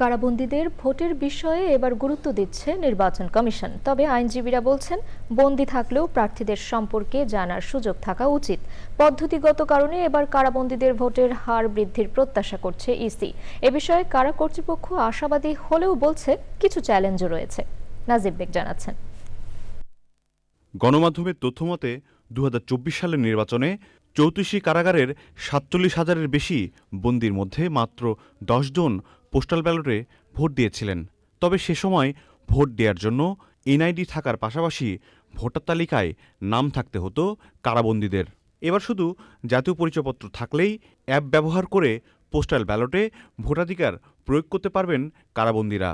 কারাবন্দীদের ভোটের বিষয়ে এবার গুরুত্ব দিচ্ছে নির্বাচন কমিশন। তবে আইনজীবীরা বলছেন, বন্দী থাকলেও প্রার্থীদের সম্পর্কে জানার সুযোগ থাকা উচিত। পদ্ধতিগত কারণে এবার কারাবন্দীদের ভোটের হার বৃদ্ধির প্রত্যাশা করছে ইসি। এ বিষয়ে কারা কর্তৃপক্ষ আশাবাদী হলেও বলছে, কিছু চ্যালেঞ্জও রয়েছে। নাজিব বেগ জানাচ্ছেন। গণমাধ্যমের তথ্যমতে দুই হাজার চব্বিশ সালের নির্বাচনে চৌত্রিশটি কারাগারের সাতচল্লিশ হাজারের বেশি বন্দির মধ্যে মাত্র জন পোস্টাল ব্যালটে ভোট দিয়েছিলেন। তবে সে সময় ভোট দেওয়ার জন্য এনআইডি থাকার পাশাপাশি ভোটার তালিকায় নাম থাকতে হতো কারাবন্দীদের। এবার শুধু জাতীয় পরিচয়পত্র থাকলেই অ্যাপ ব্যবহার করে পোস্টাল ব্যালটে ভোটাধিকার প্রয়োগ করতে পারবেন কারাবন্দীরা।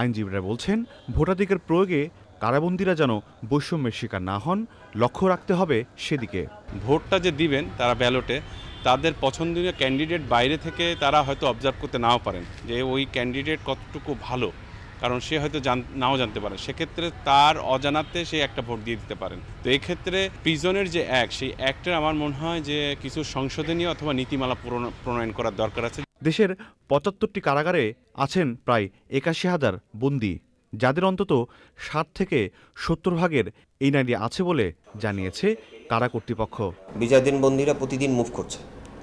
আইনজীবীরা বলছেন, ভোটাধিকার প্রয়োগে কারাবন্দীরা যেন বৈষম্যের শিকার না হন লক্ষ্য রাখতে হবে সেদিকে। ভোটটা যে দিবেন তারা ব্যালটে তাদের পছন্দনীয় ক্যান্ডিডেট বাইরে থেকে তারা হয়তো অবজার্ভ করতে নাও পারেন যে ওই ক্যান্ডিডেট কতটুকু ভালো কারণ সে হয়তো জান নাও জানতে পারে। সেক্ষেত্রে তার অজানাতে সে একটা ভোট দিয়ে দিতে পারেন। তো এক্ষেত্রে প্রিজনের যে অ্যাক্ট সেই অ্যাক্টের আমার মনে হয় যে কিছু সংশোধনীয় অথবা নীতিমালা প্রণ- প্রণয়ন করার দরকার আছে। দেশের পঁচাত্তরটি কারাগারে আছেন প্রায় একাশি হাজার বন্দী। যাদের অন্তত ষাট থেকে সত্তর ভাগের এই নারী আছে বলে জানিয়েছে কারা কর্তৃপক্ষ। বিজয় বন্দীরা প্রতিদিন মুভ করছে।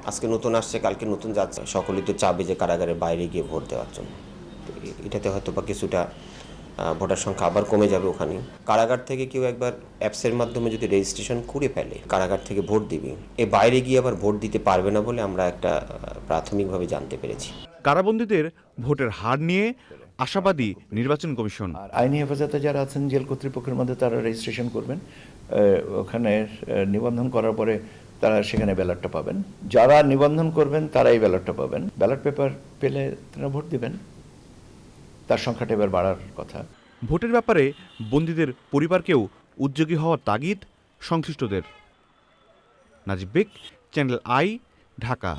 আজকে নতুন আসছে কালকে নতুন যাচ্ছে। সকলেই তো চাবে যে কারাগারের বাইরে গিয়ে ভোট দেওয়ার জন্য। এটাতে হয়তো বা কিছুটা ভোটার সংখ্যা আবার কমে যাবে ওখানে। কারাগার থেকে কেউ একবার অ্যাপসের মাধ্যমে যদি রেজিস্ট্রেশন করে ফেলে কারাগার থেকে ভোট দিবে এ বাইরে গিয়ে আবার ভোট দিতে পারবে না বলে আমরা একটা প্রাথমিকভাবে জানতে পেরেছি। কারাবন্দীদের ভোটের হার নিয়ে আশাবাদী নির্বাচন কমিশন। আর আইনি হেফাজতে যারা আছেন জেল কর্তৃপক্ষের মধ্যে তারা রেজিস্ট্রেশন করবেন। ওখানে নিবন্ধন করার পরে তারা সেখানে ব্যালটটা পাবেন। যারা নিবন্ধন করবেন তারাই ব্যালটটা পাবেন। ব্যালট পেপার পেলে তারা ভোট দিবেন। তার সংখ্যাটা এবার বাড়ার কথা। ভোটের ব্যাপারে বন্দীদের পরিবারকেও উদ্যোগী হওয়ার তাগিদ সংশ্লিষ্টদের। Najib Beg channel I Dhaka.